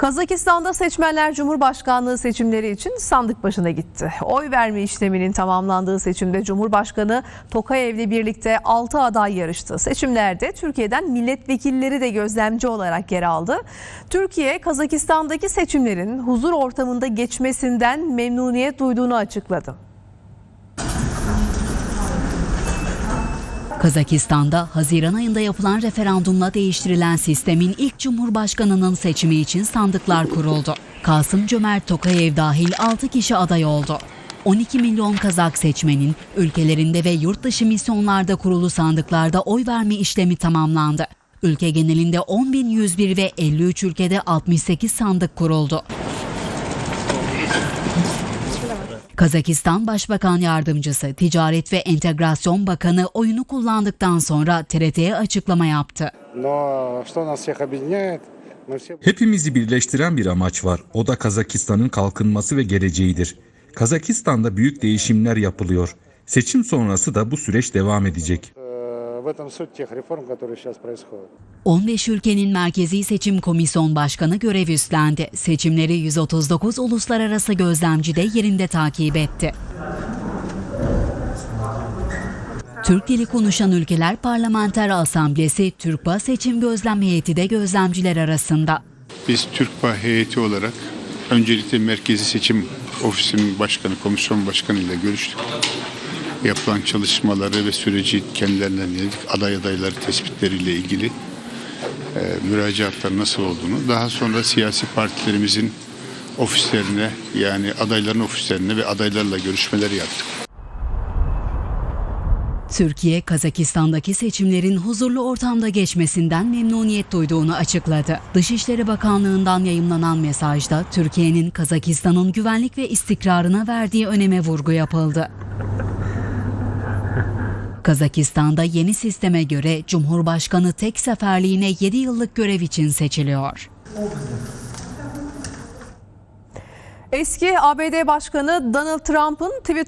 Kazakistan'da seçmenler Cumhurbaşkanlığı seçimleri için sandık başına gitti. Oy verme işleminin tamamlandığı seçimde Cumhurbaşkanı Tokayev'le birlikte 6 aday yarıştı. Seçimlerde Türkiye'den milletvekilleri de gözlemci olarak yer aldı. Türkiye, Kazakistan'daki seçimlerin huzur ortamında geçmesinden memnuniyet duyduğunu açıkladı. Kazakistan'da Haziran ayında yapılan referandumla değiştirilen sistemin ilk cumhurbaşkanının seçimi için sandıklar kuruldu. Kasım Cömert Tokayev dahil 6 kişi aday oldu. 12 milyon Kazak seçmenin ülkelerinde ve yurt dışı misyonlarda kurulu sandıklarda oy verme işlemi tamamlandı. Ülke genelinde 10.101 ve 53 ülkede 68 sandık kuruldu. Kazakistan Başbakan Yardımcısı, Ticaret ve Entegrasyon Bakanı oyunu kullandıktan sonra TRT'ye açıklama yaptı. Hepimizi birleştiren bir amaç var. O da Kazakistan'ın kalkınması ve geleceğidir. Kazakistan'da büyük değişimler yapılıyor. Seçim sonrası da bu süreç devam edecek. э, в этом суть тех реформ, которые сейчас происходят. 15 ülkenin Merkezi Seçim Komisyon Başkanı görev üstlendi. Seçimleri 139 uluslararası gözlemci de yerinde takip etti. Türk dili konuşan ülkeler Parlamenter Asamblesi, Türkba Seçim Gözlem Heyeti de gözlemciler arasında. Biz TÜRKPA heyeti olarak öncelikle Merkezi Seçim Ofisi'nin başkanı, komisyon başkanı ile görüştük. Yapılan çalışmaları ve süreci kendilerine dinledik. Aday adayları tespitleriyle ilgili e, müracaatlar nasıl olduğunu, daha sonra siyasi partilerimizin ofislerine yani adayların ofislerine ve adaylarla görüşmeler yaptık. Türkiye, Kazakistan'daki seçimlerin huzurlu ortamda geçmesinden memnuniyet duyduğunu açıkladı. Dışişleri Bakanlığı'ndan yayımlanan mesajda Türkiye'nin Kazakistan'ın güvenlik ve istikrarına verdiği öneme vurgu yapıldı. Kazakistan'da yeni sisteme göre Cumhurbaşkanı tek seferliğine 7 yıllık görev için seçiliyor. Eski ABD Başkanı Donald Trump'ın Twitter